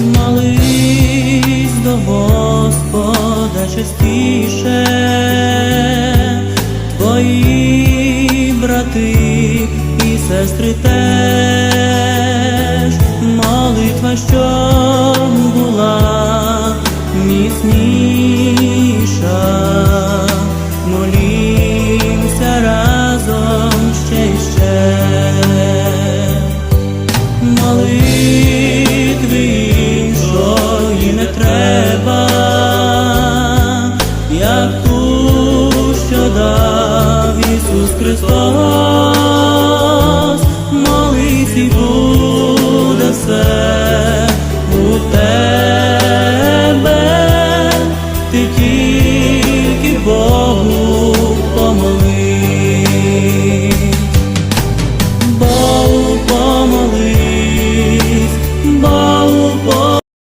Молись до Господа частіше, твої брати і сестри теж, молитва, щоб була міцніша, молімся разом ще й ще. Молитви Ісус Христос, молитві буде все у тебе, ти тільки Богу.